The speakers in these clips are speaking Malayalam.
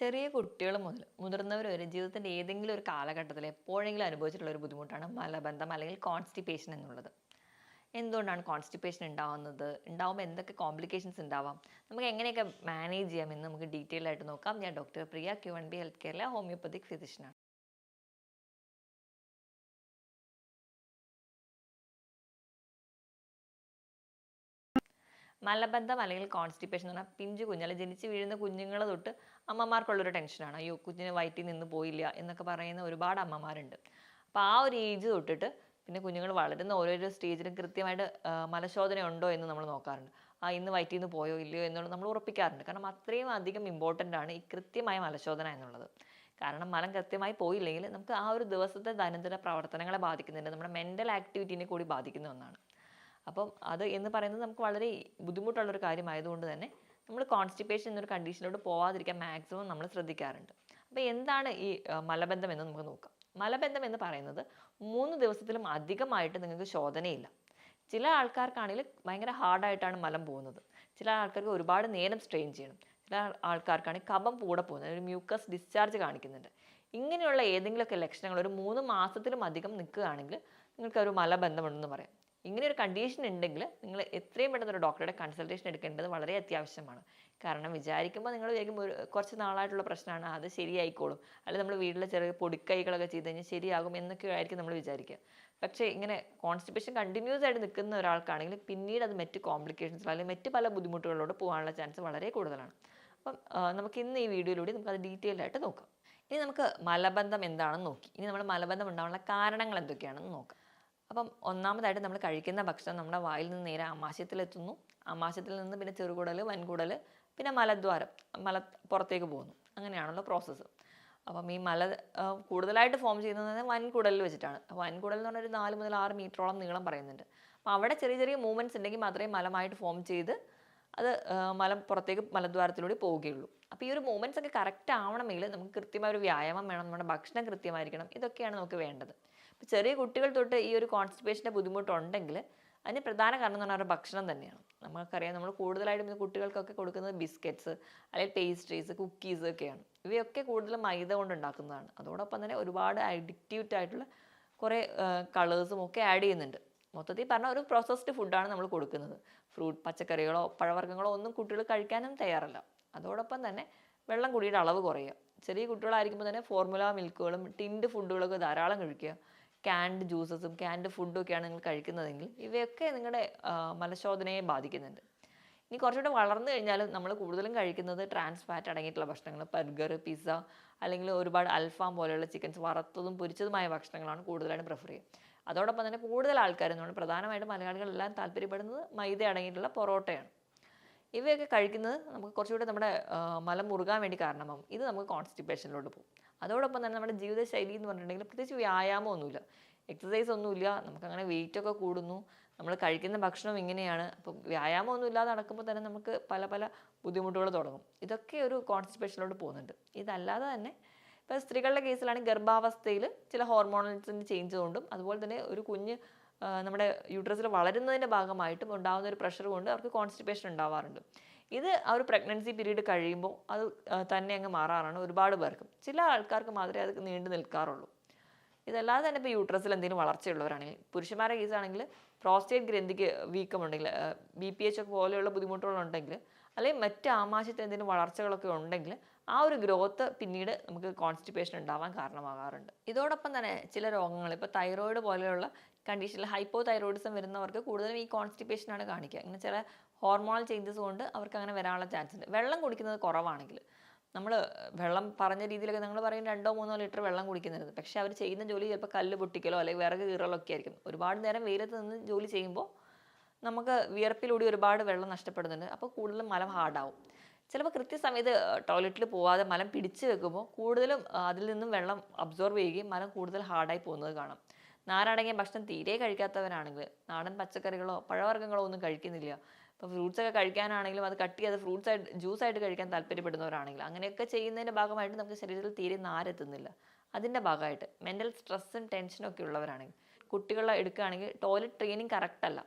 ചെറിയ കുട്ടികൾ മുതൽ മുതിർന്നവർ വരെ ജീവിതത്തിന്റെ ഏതെങ്കിലും ഒരു കാലഘട്ടത്തിൽ എപ്പോഴെങ്കിലും അനുഭവിച്ചിട്ടുള്ള ഒരു ബുദ്ധിമുട്ടാണ് മലബന്ധം അല്ലെങ്കിൽ കോൺസ്റ്റിപ്പേഷൻ എന്നുള്ളത്. എന്തുകൊണ്ടാണ് കോൺസ്റ്റിപ്പേഷൻ ഉണ്ടാവുന്നത്? ഉണ്ടാവുമ്പോൾ എന്തൊക്കെ കോംപ്ലിക്കേഷൻസ് ഉണ്ടാവാം? നമുക്ക് എങ്ങനെയൊക്കെ മാനേജ് ചെയ്യാമെന്ന് നമുക്ക് ഡീറ്റെയിൽ ആയിട്ട് നോക്കാം. ഞാൻ doctor Priya Q N B health കെയറിലെ homeopathic ഫിസിഷ്യനാണ് മലബന്ധം അല്ലെങ്കിൽ കോൺസ്റ്റിപ്പേഷൻ എന്ന് പറഞ്ഞാൽ പിഞ്ചു കുഞ്ഞ് ജനിച്ച് വീഴുന്ന കുഞ്ഞുങ്ങൾ തൊട്ട് അമ്മമാർക്കുള്ളൊരു ടെൻഷനാണ് അയ്യോ കുഞ്ഞിന് വയറ്റിൽ നിന്ന് പോയില്ല എന്നൊക്കെ പറയുന്ന ഒരുപാട് അമ്മമാരുണ്ട്. അപ്പോൾ ആ ഒരു ഏജ് തൊട്ടിട്ട് പിന്നെ കുഞ്ഞുങ്ങൾ വളരുന്ന ഓരോരോ സ്റ്റേജിലും കൃത്യമായിട്ട് മലശോധന ഉണ്ടോ എന്ന് നമ്മൾ നോക്കാറുണ്ട്. ആ ഇന്ന് വയറ്റിൽ നിന്ന് പോയോ ഇല്ലയോ എന്നുള്ളത് നമ്മൾ ഉറപ്പിക്കാറുണ്ട്. കാരണം അത്രയും അധികം ഇമ്പോർട്ടന്റ് ആണ് ഈ കൃത്യമായ മലശോധന എന്നുള്ളത്. കാരണം മലം കൃത്യമായി പോയില്ലെങ്കിൽ നമുക്ക് ആ ഒരു ദിവസത്തെ ദൈനംദിന പ്രവർത്തനങ്ങളെ ബാധിക്കുന്നുണ്ട്. നമ്മുടെ മെന്റൽ ആക്ടിവിറ്റീനെ കൂടി ബാധിക്കുന്ന ഒന്നാണ്. അപ്പം അത് എന്ന് പറയുന്നത് നമുക്ക് വളരെ ബുദ്ധിമുട്ടുള്ള ഒരു കാര്യമായതുകൊണ്ട് തന്നെ നമ്മൾ കോൺസ്റ്റിപ്പേഷൻ എന്നൊരു കണ്ടീഷനിലോട്ട് പോവാതിരിക്കാൻ മാക്സിമം നമ്മൾ ശ്രദ്ധിക്കാറുണ്ട്. അപ്പോൾ എന്താണ് ഈ മലബന്ധം എന്ന് നമുക്ക് നോക്കാം. മലബന്ധം എന്ന് പറയുന്നത് മൂന്ന് ദിവസത്തിലും അധികമായിട്ട് നിങ്ങൾക്ക് ശോധനയില്ല. ചില ആൾക്കാർക്കാണെങ്കിൽ ഭയങ്കര ഹാർഡായിട്ടാണ് മലം പോകുന്നത്. ചില ആൾക്കാർക്ക് ഒരുപാട് നേരം സ്ട്രെയിൻ ചെയ്യണം. ചില ആൾ- ആൾക്കാർക്കാണെങ്കിൽ കഫം കൂടെ പോകുന്നത് ഒരു മ്യൂക്കസ് ഡിസ്ചാർജ് കാണിക്കുന്നുണ്ട്. ഇങ്ങനെയുള്ള ഏതെങ്കിലുമൊക്കെ ലക്ഷണങ്ങൾ ഒരു മൂന്ന് മാസത്തിലും അധികം നിൽക്കുകയാണെങ്കിൽ നിങ്ങൾക്ക് ഒരു മലബന്ധമുണ്ടെന്ന് പറയാം. ഇങ്ങനെ ഒരു കണ്ടീഷൻ ഉണ്ടെങ്കിൽ നിങ്ങൾ എത്രയും പെട്ടെന്ന് ഒരു ഡോക്ടറുടെ കൺസൾട്ടേഷൻ എടുക്കേണ്ടത് വളരെ അത്യാവശ്യമാണ്. കാരണം വിചാരിക്കുമ്പോൾ നിങ്ങൾ വേഗം ഒരു കുറച്ച് നാളായിട്ടുള്ള പ്രശ്നമാണ്. അത് ശരിയായിക്കോളും. അല്ലെങ്കിൽ നമ്മൾ വീട്ടിലെ ചെറിയ പൊടിക്കൈകളൊക്കെ ചെയ്ത് കഴിഞ്ഞാൽ ശരിയാകും എന്നൊക്കെ ആയിരിക്കും നമ്മൾ വിചാരിക്കുക. പക്ഷേ ഇങ്ങനെ കോൺസ്റ്റിപ്പേഷൻ കണ്ടിന്യൂസ് ആയിട്ട് നിൽക്കുന്ന ഒരാൾക്കാണെങ്കിൽ പിന്നീട് അത് മറ്റ് കോംപ്ലിക്കേഷൻസ് അല്ലെങ്കിൽ മറ്റ് പല ബുദ്ധിമുട്ടുകളോട് പോകാനുള്ള ചാൻസ് വളരെ കൂടുതലാണ്. അപ്പം നമുക്ക് ഇന്ന് ഈ വീഡിയോയിലൂടെ നമുക്ക് അത് ഡീറ്റെയിൽ ആയിട്ട് നോക്കാം. ഇനി നമുക്ക് മലബന്ധം എന്താണെന്ന് നോക്കി. ഇനി നമ്മൾ മലബന്ധം ഉണ്ടാകാനുള്ള കാരണങ്ങൾ എന്തൊക്കെയാണെന്ന് നോക്കാം. അപ്പം ഒന്നാമതായിട്ട് നമ്മൾ കഴിക്കുന്ന ഭക്ഷണം നമ്മുടെ വായിൽ നിന്ന് നേരെ ആമാശയത്തിലെത്തുന്നു. ആമാശയത്തിൽ നിന്ന് പിന്നെ ചെറുകുടൽ വൻകുടൽ പിന്നെ മലദ്വാരം. മല പുറത്തേക്ക് പോകുന്നു. അങ്ങനെയാണല്ലോ പ്രോസസ്സ് അപ്പം ഈ മല കൂടുതലായിട്ട് ഫോം ചെയ്യുന്നത് വൻകുടലിൽ വെച്ചിട്ടാണ്. വൻകുടൽ എന്ന് പറഞ്ഞാൽ ഒരു നാല് മുതൽ ആറ് മീറ്ററോളം നീളം പറയുന്നുണ്ട്. അപ്പോൾ അവിടെ ചെറിയ ചെറിയ മൂവ്മെന്റ്സ് ഉണ്ടെങ്കിൽ മാത്രമേ മലമായിട്ട് ഫോം ചെയ്ത് അത് മലം പുറത്തേക്ക് മലദ്വാരത്തിലൂടെ പോവുകയുള്ളൂ. അപ്പോൾ ഈ ഒരു മൂവ്മെന്റ്സ് ഒക്കെ കറക്റ്റ് ആവണമെങ്കിൽ നമുക്ക് കൃത്യമായ ഒരു വ്യായാമം വേണം. നമ്മുടെ ഭക്ഷണം കൃത്യമായിരിക്കണം. ഇതൊക്കെയാണ് നമുക്ക് വേണ്ടത്. ഇപ്പോൾ ചെറിയ കുട്ടികൾ തൊട്ട് ഈ ഒരു കോൺസ്റ്റിപ്പേഷന്റെ ബുദ്ധിമുട്ടുണ്ടെങ്കിൽ അതിന് പ്രധാന കാരണം എന്ന് പറഞ്ഞാൽ അവരുടെ ഭക്ഷണം തന്നെയാണ്. നമുക്കറിയാം നമ്മൾ കൂടുതലായിട്ടും കുട്ടികൾക്കൊക്കെ കൊടുക്കുന്നത് ബിസ്ക്കറ്റ്സ് അല്ലെങ്കിൽ പേസ്ട്രീസ് കുക്കീസ് ഒക്കെയാണ്. ഇവയൊക്കെ കൂടുതലും മൈദ കൊണ്ട് ഉണ്ടാക്കുന്നതാണ്. അതോടൊപ്പം തന്നെ ഒരുപാട് അഡിക്റ്റീവ് ആയിട്ടുള്ള കുറേ കളേഴ്സും ഒക്കെ ആഡ് ചെയ്യുന്നുണ്ട്. മൊത്തത്തിൽ പറഞ്ഞാൽ ഒരു പ്രോസസ്ഡ് ഫുഡാണ് നമ്മൾ കൊടുക്കുന്നത്. ഫ്രൂട്ട് പച്ചക്കറികളോ പഴവർഗങ്ങളോ ഒന്നും കുട്ടികൾ കഴിക്കാനും തയ്യാറല്ല. അതോടൊപ്പം തന്നെ വെള്ളം കുടിയുടെ അളവ് കുറയുക. ചെറിയ കുട്ടികളായിരിക്കുമ്പോൾ തന്നെ ഫോർമുല മിൽക്കുകളും ടിൻഡ് ഫുഡുകളൊക്കെ ധാരാളം കഴിക്കുക. ക്യാൻഡ് ജ്യൂസസും ക്യാൻഡ് ഫുഡും ഒക്കെയാണ് നിങ്ങൾ കഴിക്കുന്നതെങ്കിൽ ഇവയൊക്കെ നിങ്ങളുടെ മലശോധനയെ ബാധിക്കുന്നുണ്ട്. ഇനി കുറച്ചുകൂടെ വളർന്നു കഴിഞ്ഞാൽ നമ്മൾ കൂടുതലും കഴിക്കുന്നത് ട്രാൻസ് ഫാറ്റ് അടങ്ങിയിട്ടുള്ള ഭക്ഷണങ്ങൾ ബർഗർ പിസ്സ അല്ലെങ്കിൽ ഒരുപാട് അൽഫാം പോലെയുള്ള ചിക്കൻസ് വറുത്തതും പൊരിച്ചതുമായ ഭക്ഷണങ്ങളാണ് കൂടുതലായിട്ട് പ്രിഫർ ചെയ്യുക. അതോടൊപ്പം തന്നെ കൂടുതൽ ആൾക്കാർ എന്നുകൊണ്ട് പ്രധാനമായിട്ടും മലയാളികളെല്ലാം താല്പര്യപ്പെടുന്നത് മൈദ അടങ്ങിയിട്ടുള്ള പൊറോട്ടയാണ്. ഇവയൊക്കെ കഴിക്കുന്നത് നമുക്ക് കുറച്ചുകൂടെ നമ്മുടെ മലം മുറുകാൻ വേണ്ടി കാരണമാകും ഇത് നമുക്ക് കോൺസ്റ്റിപ്പേഷനിലോട്ട് പോകും. അതോടൊപ്പം തന്നെ നമ്മുടെ ജീവിതശൈലി എന്ന് പറഞ്ഞിട്ടുണ്ടെങ്കിൽ പ്രത്യേകിച്ച് വ്യായാമമൊന്നുമില്ല എക്സസൈസ് ഒന്നുമില്ല. നമുക്കങ്ങനെ വെയിറ്റ് ഒക്കെ കൂടുന്നു. നമ്മൾ കഴിക്കുന്ന ഭക്ഷണം ഇങ്ങനെയാണ്. അപ്പം വ്യായാമമൊന്നും ഇല്ലാതെ നടക്കുമ്പോൾ തന്നെ നമുക്ക് പല പല ബുദ്ധിമുട്ടുകൾ തുടങ്ങും. ഇതൊക്കെ ഒരു കോൺസ്റ്റിപ്പേഷനിലോട്ട് പോകുന്നുണ്ട്. ഇതല്ലാതെ തന്നെ ഇപ്പോൾ സ്ത്രീകളുടെ കേസിലാണെങ്കിൽ ഗർഭാവസ്ഥയിൽ ചില ഹോർമോണൽസിന്റെ ചേഞ്ച് കൊണ്ടും അതുപോലെ തന്നെ ഒരു കുഞ്ഞ് നമ്മുടെ യൂട്രസിൽ വളരുന്നതിന്റെ ഭാഗമായിട്ടും ഉണ്ടാകുന്ന ഒരു പ്രഷർ കൊണ്ട് അവർക്ക് കോൺസ്റ്റിപ്പേഷൻ ഉണ്ടാവാറുണ്ട്. ഇത് ആ ഒരു പ്രഗ്നൻസി പീരീഡ് കഴിയുമ്പോൾ അത് തന്നെ അങ്ങ് മാറാറാണ് ഒരുപാട് പേർക്കും. ചില ആൾക്കാർക്ക് മാത്രമേ അത് നീണ്ടു നിൽക്കാറുള്ളൂ. ഇതല്ലാതെ തന്നെ ഇപ്പോൾ യൂട്രസിൽ എന്തെങ്കിലും വളർച്ചയുള്ളവരാണെങ്കിൽ പുരുഷന്മാരുടെ കേസാണെങ്കിൽ പ്രോസ്റ്റേറ്റ് ഗ്രന്ഥിക്ക് വീക്കമുണ്ടെങ്കിൽ ബി പി എച്ച് ഒക്കെ പോലെയുള്ള ബുദ്ധിമുട്ടുകളുണ്ടെങ്കിൽ അല്ലെങ്കിൽ മറ്റ് ആമാശയത്തിൽ എന്തെങ്കിലും വളർച്ചകളൊക്കെ ഉണ്ടെങ്കിൽ ആ ഒരു ഗ്രോത്ത് പിന്നീട് നമുക്ക് കോൺസ്റ്റിപ്പേഷൻ ഉണ്ടാവാൻ കാരണമാകാറുണ്ട്. ഇതോടൊപ്പം തന്നെ ചില രോഗങ്ങൾ ഇപ്പോൾ തൈറോയിഡ് പോലെയുള്ള കണ്ടീഷനിൽ ഹൈപ്പോ തൈറോയിഡിസം വരുന്നവർക്ക് കൂടുതലും ഈ കോൺസ്റ്റിപ്പേഷനാണ് കാണിക്കുക. ഇങ്ങനെ ചില ഹോർമോണൽ ചേഞ്ചസ് കൊണ്ട് അവർക്ക് അങ്ങനെ വരാനുള്ള ചാൻസ് ഉണ്ട്. വെള്ളം കുടിക്കുന്നത് കുറവാണെങ്കിൽ. നമ്മൾ വെള്ളം പറഞ്ഞ രീതിയിലൊക്കെ നിങ്ങൾ പറയും രണ്ടോ മൂന്നോ ലിറ്റർ വെള്ളം കുടിക്കുന്നുണ്ട് പക്ഷേ അവർ ചെയ്യുന്ന ജോലി ചിലപ്പോൾ കല്ല് പൊട്ടിക്കലോ അല്ലെങ്കിൽ വിറക് കീറലോ ഒക്കെ ആയിരിക്കും ഒരുപാട് നേരം വെയിലത്ത് നിന്ന് ജോലി ചെയ്യുമ്പോൾ നമുക്ക് വിയർപ്പിലൂടെ ഒരുപാട് വെള്ളം നഷ്ടപ്പെടുന്നുണ്ട്. അപ്പോൾ കൂടുതലും മലം ഹാർഡാവും. ചിലപ്പോൾ കൃത്യസമയത്ത് ടോയ്ലറ്റിൽ പോവാതെ മലം പിടിച്ചു വെക്കുമ്പോൾ കൂടുതലും അതിൽ നിന്നും വെള്ളം അബ്സോർവ് ചെയ്യുകയും മലം കൂടുതൽ ഹാർഡായി പോകുന്നത് കാണാം. നാരടങ്ങിയ ഭക്ഷണം തീരെ കഴിക്കാത്തവരാണെങ്കിൽ നാടൻ പച്ചക്കറികളോ പഴവർഗങ്ങളോ ഒന്നും കഴിക്കുന്നില്ല. ഇപ്പോൾ ഫ്രൂട്ട്സ് ഒക്കെ കഴിക്കാനാണെങ്കിലും അത് കട്ട് ചെയ്ത് ഫ്രൂട്ട്സ് ആയിട്ട് ജ്യൂസ് ആയിട്ട് കഴിക്കാൻ താല്പര്യപ്പെടുന്നവരാണെങ്കിലും അങ്ങനെയൊക്കെ ചെയ്യുന്നതിന്റെ ഭാഗമായിട്ട് നമുക്ക് ശരീരത്തിൽ തീരെ നാരെത്തുന്നില്ല. അതിന്റെ ഭാഗമായിട്ട് മെന്റൽ സ്ട്രെസ്സും ടെൻഷനും ഒക്കെ ഉള്ളവരാണെങ്കിൽ കുട്ടികളെ എടുക്കുകയാണെങ്കിൽ ടോയ്ലറ്റ് ട്രെയിനിങ് കറക്റ്റല്ല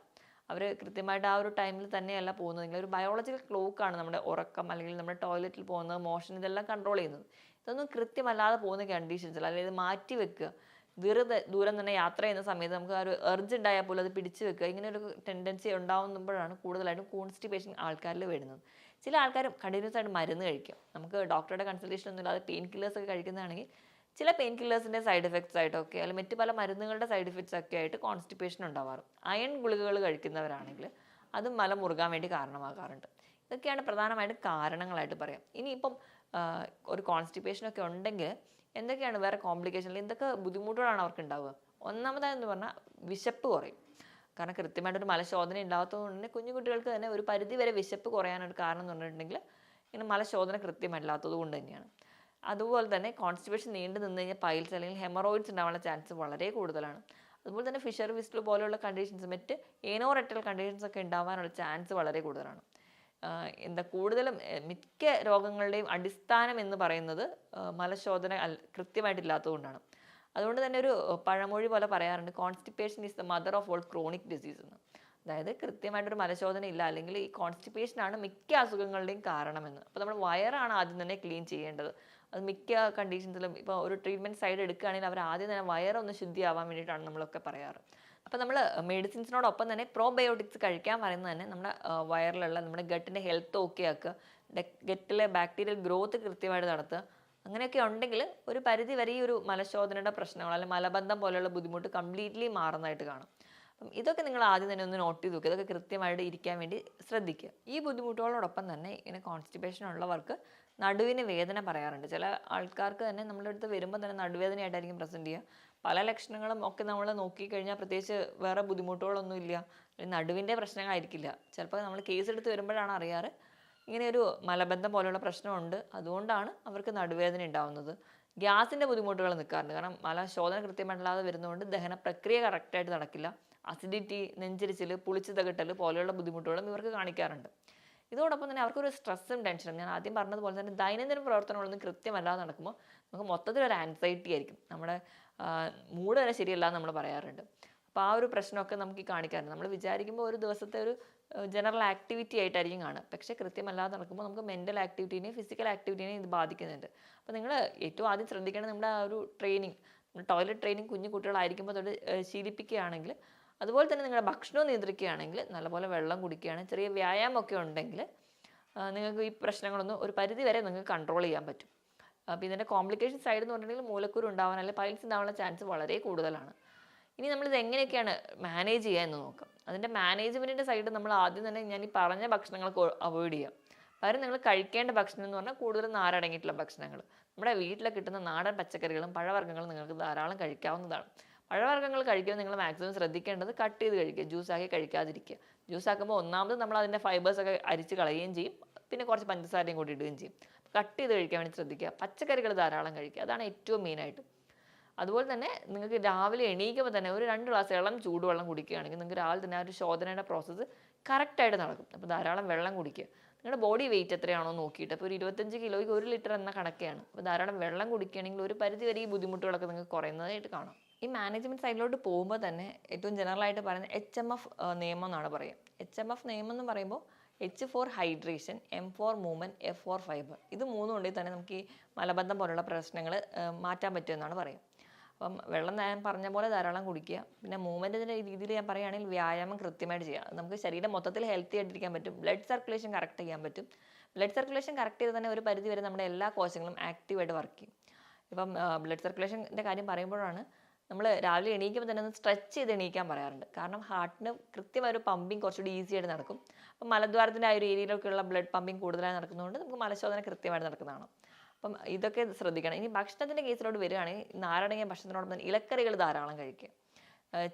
അവർ കൃത്യമായിട്ട് ആ ഒരു ടൈമിൽ തന്നെയല്ല പോകുന്നതെങ്കിൽ ഒരു ബയോളജിക്കൽ ക്ലോക്കാണ് നമ്മുടെ ഉറക്കം അല്ലെങ്കിൽ നമ്മുടെ ടോയ്ലറ്റിൽ പോകുന്നത് മോഷൻ ഇതെല്ലാം കൺട്രോൾ ചെയ്യുന്നത്. ഇതൊന്നും കൃത്യമല്ലാതെ പോകുന്ന കണ്ടീഷൻസിൽ അല്ലെങ്കിൽ ഇത് മാറ്റി വെക്കുക. ദീർഘ ദൂരം തന്നെ യാത്ര ചെയ്യുന്ന സമയത്ത് നമുക്ക് ആ ഒരു എർജ് പോലും അത് പിടിച്ചു വെക്കുക. ഇങ്ങനെ ഒരു ടെൻഡൻസി ഉണ്ടാകുമ്പോഴാണ് കൂടുതലായിട്ടും കോൺസ്റ്റിപ്പേഷൻ ആൾക്കാരിൽ വരുന്നത്. ചില ആൾക്കാർ കണ്ടിന്യൂസ് ആയിട്ട് മരുന്ന് കഴിക്കും. നമുക്ക് ഡോക്ടറുടെ കൺസൾട്ടേഷൻ ഒന്നും ഇല്ലാതെ പെയിൻ കില്ലേഴ്സ് ഒക്കെ കഴിക്കുന്നതാണെങ്കിൽ ചില പെയിൻ കില്ലേഴ്സിന്റെ സൈഡ് എഫക്ട്സ് ആയിട്ടൊക്കെ അല്ലെങ്കിൽ മറ്റു പല മരുന്നുകളുടെ സൈഡ് എഫക്ട്സ് ഒക്കെ ആയിട്ട് കോൺസ്റ്റിപ്പേഷൻ ഉണ്ടാവാറ് അയൺ ഗുളികകൾ കഴിക്കുന്നവരാണെങ്കിൽ അതും മല മുറുകാൻ വേണ്ടി കാരണമാകാറുണ്ട്. ഇതൊക്കെയാണ് പ്രധാനമായിട്ട് കാരണങ്ങളായിട്ട് പറയാം. ഇനിയിപ്പം ഒരു കോൺസ്റ്റിപ്പേഷനൊക്കെ ഉണ്ടെങ്കിൽ എന്തൊക്കെയാണ് വേറെ കോംപ്ലിക്കേഷൻ എന്തൊക്കെ ബുദ്ധിമുട്ടുകളാണ് അവർക്ക് ഉണ്ടാവുക ഒന്നാമതായെന്ന് പറഞ്ഞാൽ വിശപ്പ് കുറയും. കാരണം കൃത്യമായിട്ടൊരു മലശോധന ഉണ്ടാകാത്തതുകൊണ്ട് തന്നെ കുഞ്ഞു കുട്ടികൾക്ക് തന്നെ ഒരു പരിധി വരെ വിശപ്പ് കുറയാനൊരു കാരണം എന്ന് പറഞ്ഞിട്ടുണ്ടെങ്കിൽ ഇങ്ങനെ മലശോധന കൃത്യമല്ലാത്തത് കൊണ്ട് തന്നെയാണ്. അതുപോലെ തന്നെ കോൺസ്റ്റിപ്പേഷൻ നീണ്ടു നിന്ന് കഴിഞ്ഞാൽ പൈൽസ് അല്ലെങ്കിൽ ഹെമറോയിഡ്സ് ഉണ്ടാവാനുള്ള ചാൻസ് വളരെ കൂടുതലാണ്. അതുപോലെ തന്നെ ഫിഷർ വിസ്റ്റിൽ പോലെയുള്ള കണ്ടീഷൻസ് മറ്റ് ഏനോറെറ്റൽ കണ്ടീഷൻസ് ഒക്കെ ഉണ്ടാവാനുള്ള ചാൻസ് വളരെ കൂടുതലാണ്. എന്താ കൂടുതലും മിക്ക രോഗങ്ങളുടെയും അടിസ്ഥാനം എന്ന് പറയുന്നത് മലശോധന കൃത്യമായിട്ടില്ലാത്തതുകൊണ്ടാണ്. അതുകൊണ്ട് തന്നെ ഒരു പഴമൊഴി പോലെ പറയാറുണ്ട് constipation is the mother of all chronic disease എന്ന്. അതായത് കൃത്യമായിട്ടൊരു മലശോധന ഇല്ല അല്ലെങ്കിൽ ഈ കോൺസ്റ്റിപ്പേഷൻ ആണ് മിക്ക അസുഖങ്ങളുടെയും കാരണമെന്ന് അപ്പോൾ നമ്മൾ വയറാണ് ആദ്യം തന്നെ ക്ലീൻ ചെയ്യേണ്ടത്. അത് മിക്ക കണ്ടീഷൻസിലും ഇപ്പോൾ ഒരു ട്രീറ്റ്മെന്റ് സൈഡ് എടുക്കുകയാണെങ്കിൽ അവർ ആദ്യം തന്നെ വയറൊന്ന് ശുദ്ധിയാവാൻ വേണ്ടിയിട്ടാണ് നമ്മളൊക്കെ പറയാറ്. അപ്പോൾ നമ്മൾ മെഡിസിൻസിനോടൊപ്പം തന്നെ പ്രോബയോട്ടിക്സ് കഴിക്കാൻ പറയുന്നത് തന്നെ നമ്മുടെ വയറിലുള്ള നമ്മുടെ ഗട്ടിന്റെ ഹെൽത്ത് ഓക്കെ ആക്കുക ഗട്ടിലെ ബാക്ടീരിയൽ ഗ്രോത്ത് കൃത്യമായിട്ട് നടത്തുക അങ്ങനെയൊക്കെ ഉണ്ടെങ്കിൽ ഒരു പരിധി വരെ ഈ ഒരു മലശോധനയുടെ പ്രശ്നങ്ങൾ അല്ലെങ്കിൽ മലബന്ധം പോലെയുള്ള ബുദ്ധിമുട്ട് കംപ്ലീറ്റ്ലി മാറുന്നതായിട്ട് കാണും. അപ്പം ഇതൊക്കെ നിങ്ങൾ ആദ്യം തന്നെ ഒന്ന് നോട്ട് ചെയ്ത് നോക്കുക ഇതൊക്കെ കൃത്യമായിട്ട് ഇരിക്കാൻ വേണ്ടി ശ്രദ്ധിക്കുക. ഈ ബുദ്ധിമുട്ടുകളോടൊപ്പം തന്നെ ഇങ്ങനെ കോൺസ്റ്റിപ്പേഷൻ ഉള്ളവർക്ക് നടുവിന് വേദന പറയാറുണ്ട്. ചില ആൾക്കാർക്ക് തന്നെ നമ്മുടെ അടുത്ത് വരുമ്പോൾ തന്നെ നടുവേദനയായിട്ടായിരിക്കും പ്രസന്റ് ചെയ്യുക. പല ലക്ഷണങ്ങളും ഒക്കെ നമ്മൾ നോക്കിക്കഴിഞ്ഞാൽ പ്രത്യേകിച്ച് വേറെ ബുദ്ധിമുട്ടുകളൊന്നും ഇല്ല നടുവിന്റെ പ്രശ്നങ്ങളായിരിക്കില്ല. ചിലപ്പോൾ നമ്മൾ കേസ് എടുത്ത് വരുമ്പോഴാണ് അറിയാറ്. ഇങ്ങനെ ഒരു മലബന്ധം പോലെയുള്ള പ്രശ്നമുണ്ട്. അതുകൊണ്ടാണ് അവർക്ക് നടുവേദന ഉണ്ടാവുന്നത്. ഗ്യാസിന്റെ ബുദ്ധിമുട്ടുകൾ നിൽക്കാറുണ്ട്. കാരണം മലശോധന കൃത്യമല്ലാതെ വരുന്നതുകൊണ്ട് ദഹന പ്രക്രിയ കറക്റ്റായിട്ട് നടക്കില്ല. അസിഡിറ്റി നെഞ്ചരിച്ചിൽ പുളിച്ചു തകട്ടൽ പോലെയുള്ള ബുദ്ധിമുട്ടുകളും ഇവർക്ക് കാണിക്കാറുണ്ട്. ഇതോടൊപ്പം തന്നെ അവർക്കൊരു സ്ട്രെസ്സും ടെൻഷനും ഞാൻ ആദ്യം പറഞ്ഞതുപോലെ തന്നെ ദൈനംദിന പ്രവർത്തനങ്ങളൊന്നും കൃത്യമല്ലാതെ നടക്കുമ്പോൾ നമുക്ക് മൊത്തത്തിലൊരു ആൻസൈറ്റി ആയിരിക്കും. നമ്മുടെ മൂഡ് തന്നെ ശരിയല്ല എന്ന് നമ്മൾ പറയാറുണ്ട്. അപ്പോൾ ആ ഒരു പ്രശ്നമൊക്കെ നമുക്ക് കാണിക്കാറുണ്ട്. നമ്മൾ വിചാരിക്കുമ്പോൾ ഒരു ദിവസത്തെ ഒരു ജനറൽ ആക്ടിവിറ്റി ആയിട്ടായിരിക്കും കാണുക. പക്ഷേ കൃത്യമല്ലാതെ നടക്കുമ്പോൾ നമുക്ക് മെന്റൽ ആക്ടിവിറ്റീനെയും ഫിസിക്കൽ ആക്ടിവിറ്റീനെയും ഇത് ബാധിക്കുന്നുണ്ട്. അപ്പോൾ നിങ്ങൾ ഏറ്റവും ആദ്യം ശ്രദ്ധിക്കേണ്ടത് നമ്മുടെ ആ ഒരു ട്രെയിനിങ് ടോയ്ലറ്റ് ട്രെയിനിങ് കുഞ്ഞു കുട്ടികളായിരിക്കുമ്പോൾ ഏഹ് ശീലിപ്പിക്കുകയാണെങ്കിൽ അതുപോലെ തന്നെ നിങ്ങളുടെ ഭക്ഷണവും നിയന്ത്രിക്കുകയാണെങ്കിൽ നല്ലപോലെ വെള്ളം കുടിക്കുകയാണെങ്കിൽ ചെറിയ വ്യായാമമൊക്കെ ഉണ്ടെങ്കിൽ നിങ്ങൾക്ക് ഈ പ്രശ്നങ്ങളൊന്നും ഒരു പരിധി വരെ നിങ്ങൾക്ക് കൺട്രോൾ ചെയ്യാൻ പറ്റും. അപ്പോൾ ഇതിന്റെ കോംപ്ലിക്കേഷൻ സൈഡ് എന്ന് പറഞ്ഞിട്ടുണ്ടെങ്കിൽ മൂലക്കുരു ഉണ്ടാവാൻ അല്ലെങ്കിൽ പൈൽസ് ഉണ്ടാവാനുള്ള ചാൻസ് വളരെ കൂടുതലാണ്. ഇനി നമ്മൾ ഇത് എങ്ങനെയൊക്കെയാണ് മാനേജ് ചെയ്യുക എന്ന് നോക്കാം. അതിന്റെ മാനേജ്മെന്റിന്റെ സൈഡ് നമ്മൾ ആദ്യം തന്നെ ഞാൻ ഈ പറഞ്ഞ ഭക്ഷണങ്ങൾക്ക് അവോയ്ഡ് ചെയ്യാം. പകരം നിങ്ങൾ കഴിക്കേണ്ട ഭക്ഷണം എന്ന് പറഞ്ഞാൽ കൂടുതലും നാരടങ്ങിയിട്ടുള്ള ഭക്ഷണങ്ങൾ. നമ്മുടെ വീട്ടിൽ കിട്ടുന്ന നാടൻ പച്ചക്കറികളും പഴവർഗങ്ങളും നിങ്ങൾക്ക് ധാരാളം കഴിക്കാവുന്നതാണ്. പഴവർഗങ്ങൾ കഴിക്കുമ്പോൾ നിങ്ങൾ മാക്സിമം ശ്രദ്ധിക്കേണ്ടത് കട്ട് ചെയ്ത് കഴിക്കുക ജ്യൂസാക്കി കഴിക്കാതിരിക്കുക. ജ്യൂസ് ആക്കുമ്പോൾ ഒന്നാമത് നമ്മൾ അതിന്റെ ഫൈബേഴ്സൊക്കെ അരിച്ച് കളയുകയും ചെയ്യും. പിന്നെ കുറച്ച് പഞ്ചസാരയും കൂടി ഇടുകയും ചെയ്യും. കട്ട് ചെയ്ത് കഴിക്കാൻ വേണ്ടി ശ്രദ്ധിക്കുക. പച്ചക്കറികൾ ധാരാളം കഴിക്കുക. അതാണ് ഏറ്റവും മെയിനായിട്ട് അതുപോലെ തന്നെ നിങ്ങൾക്ക് രാവിലെ എണീക്കുമ്പോൾ തന്നെ ഒരു രണ്ട് ഗ്ലാസ് ഇളം ചൂടുവെള്ളം കുടിക്കുകയാണെങ്കിൽ നിങ്ങൾക്ക് രാവിലെ തന്നെ ആ ഒരു ശോധനയുടെ പ്രോസസ്സ് കറക്റ്റായിട്ട് നടക്കും. അപ്പോൾ ധാരാളം വെള്ളം കുടിക്കുക. നിങ്ങളുടെ ബോഡി വെയിറ്റ് എത്രയാണോ നോക്കിയിട്ട് അപ്പോൾ ഒരു ഇരുപത്തഞ്ച് കിലോയ്ക്ക് ഒരു ലിറ്റർ എന്ന കണക്കെയാണ്. അപ്പോൾ ധാരാളം വെള്ളം കുടിക്കുകയാണെങ്കിൽ ഒരു പരിധി വരെ ഈ ബുദ്ധിമുട്ടുകളൊക്കെ നിങ്ങൾക്ക് കുറയുന്നതായിട്ട് കാണാം. ഈ മാനേജ്മെന്റ് സൈഡിലോട്ട് പോകുമ്പോൾ തന്നെ ഏറ്റവും ജനറലായിട്ട് പറയുന്നത് എച്ച് എം എഫ് നിയമം എന്നാണ് പറയുക. എച്ച് എം എഫ് നിയമം എന്ന് പറയുമ്പോൾ H for hydration M for movement F for fibre ഇത് മൂന്നും ഉണ്ടെങ്കിൽ തന്നെ നമുക്ക് ഈ മലബന്ധം പോലുള്ള പ്രശ്നങ്ങൾ മാറ്റാൻ പറ്റുമെന്നാണ് പറയുക. അപ്പം വെള്ളം ഞാൻ പറഞ്ഞ പോലെ ധാരാളം കുടിക്കുക. പിന്നെ മൂവ്മെന്റിന്റെ രീതിയിൽ ഞാൻ പറയുകയാണെങ്കിൽ വ്യായാമം കൃത്യമായിട്ട് ചെയ്യുക. നമുക്ക് ശരീരം മൊത്തത്തിൽ ഹെൽത്തി ആയിട്ടിരിക്കാൻ പറ്റും. ബ്ലഡ് സർക്കുലേഷൻ കറക്റ്റ് ചെയ്യാൻ പറ്റും. ബ്ലഡ് സർക്കുലേഷൻ കറക്റ്റ് ചെയ്ത് തന്നെ ഒരു പരിധി വരെ നമ്മുടെ എല്ലാ കോശങ്ങളും ആക്റ്റീവായിട്ട് വർക്ക് ചെയ്യും. ഇപ്പം ബ്ലഡ് സർക്കുലേഷന്റെ കാര്യം പറയുമ്പോഴാണ് നമ്മൾ രാവിലെ എണീക്കുമ്പോൾ തന്നെ ഒന്ന് സ്ട്രെച്ച് ചെയ്ത് എണീക്കാൻ പറയാറുണ്ട്. കാരണം ഹാർട്ടിന് കൃത്യമായ ഒരു പമ്പിങ് കുറച്ചുകൂടി ഈസി ആയിട്ട് നടക്കും. അപ്പം മലദ്വാരത്തിന്റെ ആ ഒരു ഏരിയയിലൊക്കെയുള്ള ബ്ലഡ് പമ്പിങ് കൂടുതലായി നടക്കുന്നതുകൊണ്ട് നമുക്ക് മലശോധന കൃത്യമായിട്ട് നടക്കുന്നതാണ്. അപ്പം ഇതൊക്കെ ശ്രദ്ധിക്കണം. ഇനി ഭക്ഷണത്തിന്റെ കേസിലോട്ട് വരികയാണെങ്കിൽ നാരടങ്ങിയ ഭക്ഷണത്തിനോടൊപ്പം തന്നെ ഇലക്കറികൾ ധാരാളം കഴിക്കുക.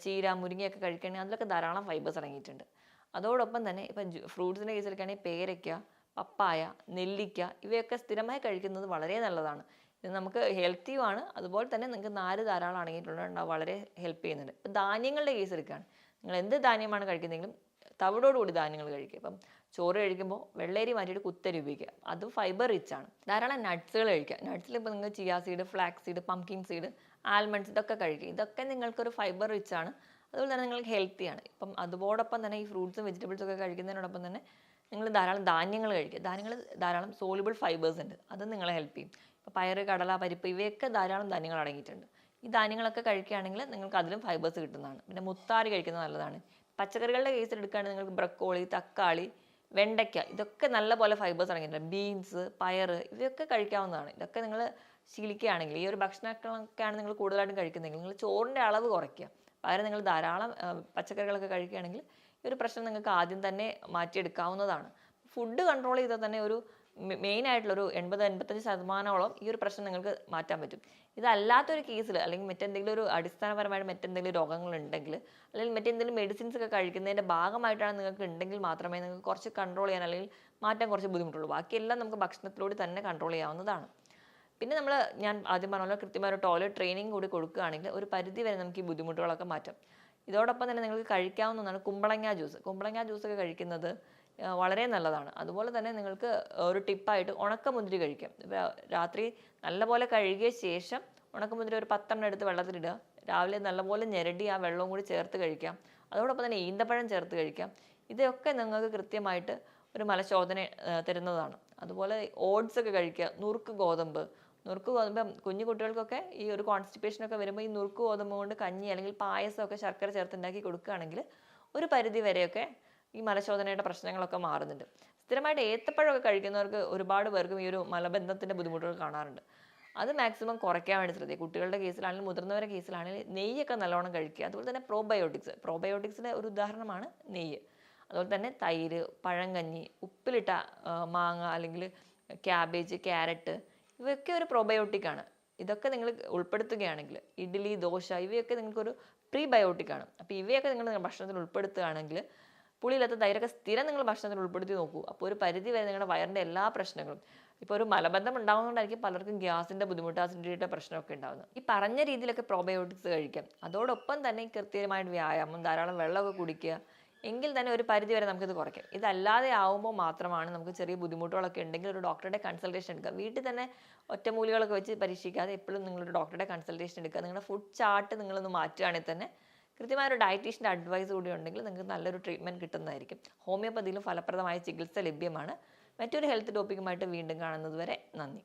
ചീര മുരിങ്ങയൊക്കെ കഴിക്കുകയാണെങ്കിൽ അതിലൊക്കെ ധാരാളം ഫൈബേഴ്സ് അടങ്ങിയിട്ടുണ്ട് അതോടൊപ്പം തന്നെ ഇപ്പം ഫ്രൂട്ട്സിന്റെ കേസിലൊക്കെയാണെങ്കിൽ പേരയ്ക്ക പപ്പായ നെല്ലിക്ക ഇവയൊക്കെ സ്ഥിരമായി കഴിക്കുന്നത് വളരെ നല്ലതാണ്. ഇത് നമുക്ക് ഹെൽത്തിയുമാണ് അതുപോലെ തന്നെ നിങ്ങൾക്ക് നാല് ധാരാളം അടങ്ങിയിട്ടുള്ളത് വളരെ ഹെൽപ്പ് ചെയ്യുന്നുണ്ട്. ഇപ്പം ധാന്യങ്ങളുടെ കേസ് എടുക്കുകയാണ്. നിങ്ങൾ എന്ത് ധാന്യമാണ് കഴിക്കുന്നതെങ്കിലും തവിടോടുകൂടി ധാന്യങ്ങൾ കഴിക്കുക. ഇപ്പം ചോറ് കഴിക്കുമ്പോൾ വെള്ളരി മാറ്റിയിട്ട് കുത്തരി ഉപയോഗിക്കുക. അത് ഫൈബർ റിച്ച് ആണ്. ധാരാളം നട്ട്സുകൾ കഴിക്കുക. നട്ട്സിൽ ഇപ്പോൾ നിങ്ങൾ chia seed flax seed pumpkin seed almonds ഇതൊക്കെ കഴിക്കുക. ഇതൊക്കെ നിങ്ങൾക്കൊരു ഫൈബർ റിച്ച് ആണ്. അതുപോലെ തന്നെ നിങ്ങൾക്ക് ഹെൽത്തിയാണ് ഇപ്പം അതോടൊപ്പം തന്നെ ഈ ഫ്രൂട്ട്സും വെജിറ്റബിൾസും ഒക്കെ കഴിക്കുന്നതിനോടൊപ്പം തന്നെ നിങ്ങൾ ധാരാളം ധാന്യങ്ങൾ കഴിക്കുക. ധാന്യങ്ങൾ ധാരാളം സോളിബിൾ ഫൈബേഴ്സ് ഉണ്ട്. അത് നിങ്ങളെ ഹെൽപ്പ് ചെയ്യും. പയറ് കടല പരിപ്പ് ഇവയൊക്കെ ധാരാളം ധാന്യങ്ങൾ അടങ്ങിയിട്ടുണ്ട്. ഈ ധാന്യങ്ങളൊക്കെ കഴിക്കുകയാണെങ്കിൽ നിങ്ങൾക്ക് അതിലും ഫൈബേഴ്സ് കിട്ടുന്നതാണ്. പിന്നെ മുത്താറി കഴിക്കുന്നത് നല്ലതാണ്. പച്ചക്കറികളുടെ കേസിൽ എടുക്കുകയാണെങ്കിൽ നിങ്ങൾക്ക് ബ്രക്കോളി തക്കാളി വെണ്ടയ്ക്ക ഇതൊക്കെ നല്ല പോലെ ഫൈബേഴ്സ് അടങ്ങിയിട്ടുണ്ട്. ബീൻസ് പയർ ഇവയൊക്കെ കഴിക്കാവുന്നതാണ്. ഇതൊക്കെ നിങ്ങൾ ശീലിക്കുകയാണെങ്കിൽ ഈ ഒരു ഭക്ഷണമൊക്കെയാണ് നിങ്ങൾ കൂടുതലായിട്ടും കഴിക്കുന്നതെങ്കിൽ നിങ്ങൾ ചോറിന്റെ അളവ് കുറയ്ക്കുക. പകരം നിങ്ങൾ ധാരാളം പച്ചക്കറികളൊക്കെ കഴിക്കുകയാണെങ്കിൽ ഈ ഒരു പ്രശ്നം നിങ്ങൾക്ക് ആദ്യം തന്നെ മാറ്റിയെടുക്കാവുന്നതാണ്. ഫുഡ് കൺട്രോൾ ചെയ്താൽ തന്നെ ഒരു മെയിൻ ആയിട്ടുള്ള ഒരു എൺപത് എൺപത്തഞ്ച് ശതമാനമോളം ഈ ഒരു പ്രശ്നം നിങ്ങൾക്ക് മാറ്റാൻ പറ്റും. ഇതല്ലാത്തൊരു കേസിൽ അല്ലെങ്കിൽ മറ്റെന്തെങ്കിലും ഒരു അടിസ്ഥാനപരമായിട്ട് മറ്റെന്തെങ്കിലും രോഗങ്ങളുണ്ടെങ്കിൽ അല്ലെങ്കിൽ മറ്റെന്തെങ്കിലും മെഡിസിൻസ് ഒക്കെ കഴിക്കുന്നതിന്റെ ഭാഗമായിട്ടാണ് നിങ്ങൾക്ക് ഉണ്ടെങ്കിൽ മാത്രമേ നിങ്ങൾക്ക് കുറച്ച് കൺട്രോൾ ചെയ്യാൻ അല്ലെങ്കിൽ മാറ്റാൻ കുറച്ച് ബുദ്ധിമുട്ടുള്ളൂ. ബാക്കിയെല്ലാം നമുക്ക് ഭക്ഷണത്തിലൂടെ തന്നെ കൺട്രോൾ ചെയ്യാവുന്നതാണ്. പിന്നെ നമ്മൾ ഞാൻ ആദ്യം പറഞ്ഞ പോലെ കൃത്യമായ ഒരു ടോയ്ലറ്റ് ട്രെയിനിങ് കൂടി കൊടുക്കുകയാണെങ്കിൽ ഒരു പരിധി വരെ നമുക്ക് ഈ ബുദ്ധിമുട്ടുകളൊക്കെ മാറ്റാം. ഇതോടൊപ്പം തന്നെ നിങ്ങൾക്ക് കഴിക്കാവുന്ന ഒന്നാണ് കുമ്പളങ്ങ ജ്യൂസ് കുമ്പളങ്ങ ജ്യൂസ് ഒക്കെ കഴിക്കുന്നത് വളരെ നല്ലതാണ്. അതുപോലെ തന്നെ നിങ്ങൾക്ക് ഒരു ടിപ്പായിട്ട് ഉണക്കമുന്തിരി കഴിക്കാം. രാത്രി നല്ലപോലെ കഴുകിയ ശേഷം ഉണക്കമുന്തിരി ഒരു പത്തെണ്ണം എടുത്ത് വെള്ളത്തിലിടുക. രാവിലെ നല്ലപോലെ ഞെരടി ആ വെള്ളവും കൂടി ചേർത്ത് കഴിക്കാം. അതോടൊപ്പം തന്നെ ഈന്തപ്പഴം ചേർത്ത് കഴിക്കാം. ഇതൊക്കെ നിങ്ങൾക്ക് കൃത്യമായിട്ട് ഒരു മലശോധന തരുന്നതാണ്. അതുപോലെ ഓട്സ് ഒക്കെ കഴിക്കുക. നുറുക്ക് ഗോതമ്പ്. നുറുക്ക് ഗോതമ്പ് കുഞ്ഞു കുട്ടികൾക്കൊക്കെ ഈ ഒരു കോൺസ്റ്റിപ്പേഷനൊക്കെ വരുമ്പോൾ ഈ നുറുക്ക് ഗോതമ്പ് കൊണ്ട് കഞ്ഞി അല്ലെങ്കിൽ പായസമൊക്കെ ശർക്കര ചേർത്ത് ഉണ്ടാക്കി കൊടുക്കുകയാണെങ്കിൽ ഒരു പരിധി വരെയൊക്കെ ഈ മലശോധനയുടെ പ്രശ്നങ്ങളൊക്കെ മാറുന്നുണ്ട്. സ്ഥിരമായിട്ട് ഏത്തപ്പഴമൊക്കെ കഴിക്കുന്നവർക്ക് ഒരുപാട് പേർക്കും ഈ ഒരു മലബന്ധത്തിന്റെ ബുദ്ധിമുട്ടുകൾ കാണാറുണ്ട്. അത് മാക്സിമം കുറയ്ക്കാൻ വേണ്ടി ശ്രദ്ധിക്കുക. കുട്ടികളുടെ കേസിലാണെങ്കിലും മുതിർന്നവരുടെ കേസിലാണെങ്കിലും നെയ്യൊക്കെ നല്ലോണം കഴിക്കുക. അതുപോലെ തന്നെ പ്രോബയോട്ടിക്സ് പ്രോബയോട്ടിക്സിന്റെ ഒരു ഉദാഹരണമാണ് നെയ്യ്. അതുപോലെ തന്നെ തൈര് പഴങ്കഞ്ഞി ഉപ്പിലിട്ട മാങ്ങ അല്ലെങ്കിൽ ക്യാബേജ് ക്യാരറ്റ് ഇവയൊക്കെ ഒരു പ്രോബയോട്ടിക്കാണ് ഇതൊക്കെ നിങ്ങൾ ഉൾപ്പെടുത്തുകയാണെങ്കിൽ ഇഡ്ഡലി ദോശ ഇവയൊക്കെ നിങ്ങൾക്കൊരു പ്രീബയോട്ടിക്കാണ് അപ്പോൾ ഇവയൊക്കെ നിങ്ങൾ ഭക്ഷണത്തിൽ ഉൾപ്പെടുത്തുകയാണെങ്കിൽ പുളിയില്ലാത്ത തൈരൊക്കെ സ്ഥിരം നിങ്ങൾ ഭക്ഷണത്തിൽ ഉൾപ്പെടുത്തി നോക്കൂ. അപ്പോൾ ഒരു പരിധി വരെ നിങ്ങളുടെ വയറിന്റെ എല്ലാ പ്രശ്നങ്ങളും ഇപ്പോൾ ഒരു മലബന്ധം ഉണ്ടാകുന്നതുകൊണ്ടായിരിക്കും പലർക്കും ഗ്യാസിന്റെ ബുദ്ധിമുട്ട് അസിഡിറ്റിയുടെ പ്രശ്നമൊക്കെ ഉണ്ടാകുന്നത് ഈ പറഞ്ഞ രീതിയിലൊക്കെ പ്രോബയോട്ടിക്സ് കഴിക്കാം. അതോടൊപ്പം തന്നെ കൃത്യമായിട്ട് വ്യായാമം ധാരാളം വെള്ളമൊക്കെ കുടിക്കുക എങ്കിൽ തന്നെ ഒരു പരിധി വരെ നമുക്കിത് കുറയ്ക്കാം. ഇതല്ലാതെ ആവുമ്പോൾ മാത്രമാണ് നമുക്ക് ചെറിയ ബുദ്ധിമുട്ടുകളൊക്കെ ഉണ്ടെങ്കിൽ ഒരു ഡോക്ടറുടെ കൺസൾട്ടേഷൻ എടുക്കുക. വീട്ടിൽ തന്നെ ഒറ്റമൂലികളൊക്കെ വെച്ച് പരീക്ഷിക്കാതെ എപ്പോഴും നിങ്ങളൊരു ഡോക്ടറുടെ കൺസൾട്ടേഷൻ എടുക്കുക. നിങ്ങളുടെ ഫുഡ് ചാർട്ട് നിങ്ങളൊന്ന് മാറ്റുകയാണെങ്കിൽ തന്നെ കൃത്യമായ ഒരു ഡയറ്റീഷ്യന്റെ അഡ്വൈസ് കൂടി ഉണ്ടെങ്കിൽ നിങ്ങൾക്ക് നല്ലൊരു ട്രീറ്റ്മെന്റ് കിട്ടുന്നതായിരിക്കും. ഹോമിയോപ്പതിയിലും ഫലപ്രദമായ ചികിത്സ ലഭ്യമാണ്. മറ്റൊരു ഹെൽത്ത് ടോപ്പിക്കുമായിട്ട് വീണ്ടും കാണുന്നത് വരെ നന്ദി.